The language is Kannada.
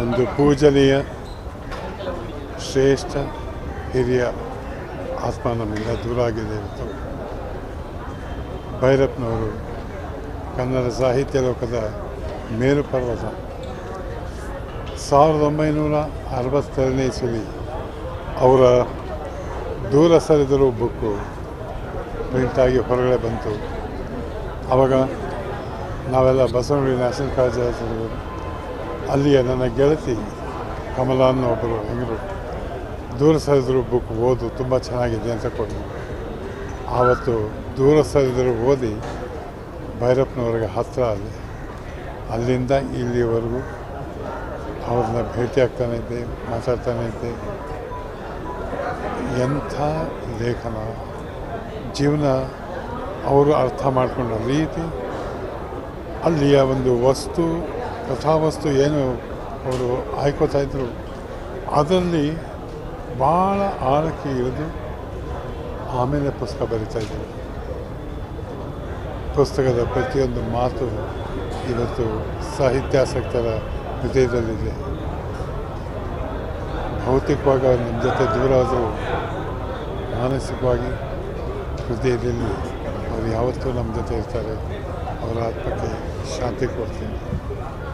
ಒಂದು ಪೂಜನೀಯ, ಶ್ರೇಷ್ಠ, ಹಿರಿಯ ಆತ್ಮ ನಮ್ಮಿಂದ ದೂರ ಆಗಿದೆ ಇವತ್ತು ಭೈರಪ್ಪನವರು ಕನ್ನಡ ಸಾಹಿತ್ಯ ಲೋಕದ ಮೇರು ಪರ್ವತ. ಸಾವಿರದ ಒಂಬೈನೂರ ಅರವತ್ತೆರಡನೇ ಇಸಲಿ ಅವರ ದೂರ ಸರಿದರು ಬುಕ್ಕು ಪ್ರಿಂಟಾಗಿ ಹೊರಗಡೆ ಬಂತು. ಆವಾಗ ನಾವೆಲ್ಲ ಬಸವನಗುಡಿ ನ್ಯಾಷನಲ್ ಕಾಲೇಜ್ ಅಲ್ಲಿಯ ನನ್ನ ಗೆಳತಿ ಕಮಲ ಅನ್ನೋ ಒಬ್ಬರು ಹೆಂಗರು, ದೂರ ಸರಿದ್ರು ಬುಕ್ ಓದು ತುಂಬ ಚೆನ್ನಾಗಿದೆ ಅಂತ ಕೊಟ್ಟರು ಆವತ್ತು ದೂರ ಸರಿದ್ರು ಓದಿ ಭೈರಪ್ಪನವ್ರಿಗೆ ಹತ್ತಿರ ಅಲ್ಲಿ, ಅಲ್ಲಿಂದ ಇಲ್ಲಿವರೆಗೂ ಅವ್ರನ್ನ ಭೇಟಿ ಆಗ್ತಾನೆ ಇದ್ದೆ, ಮಾತಾಡ್ತಾನೆ ಇದ್ದೆ. ಎಂಥ ಲೇಖನ, ಜೀವನ ಅವರು ಅರ್ಥ ಮಾಡಿಕೊಂಡ ರೀತಿ ಅಲ್ಲಿಯ ಒಂದು ವಸ್ತು ಕಥಾವಸ್ತು ಏನು ಅವರು ಆಯ್ಕೋತಾ ಇದ್ದರು ಅದರಲ್ಲಿ ಭಾಳ ಆಳಕ್ಕೆ ಇರೋದು ಆಮೇಲೆ ಪುಸ್ತಕ ಬರಿತಾ ಪುಸ್ತಕದ ಪ್ರತಿಯೊಂದು ಮಾತು ಇವತ್ತು ಸಾಹಿತ್ಯಾಸಕ್ತರ ಹೃದಯದಲ್ಲಿದೆ. ಭೌತಿಕವಾಗಿ ನಮ್ಮ ಜೊತೆ ದೂರ ಆದರೂ ಮಾನಸಿಕವಾಗಿ ಹೃದಯದಲ್ಲಿ ಅವ್ರು ಯಾವತ್ತೂ ನಮ್ಮ ಜೊತೆ ಇರ್ತಾರೆ. ಅವರ ಆತ್ಮಕ್ಕೆ ಶಾಂತಿ ಕೊಡ್ತೀನಿ.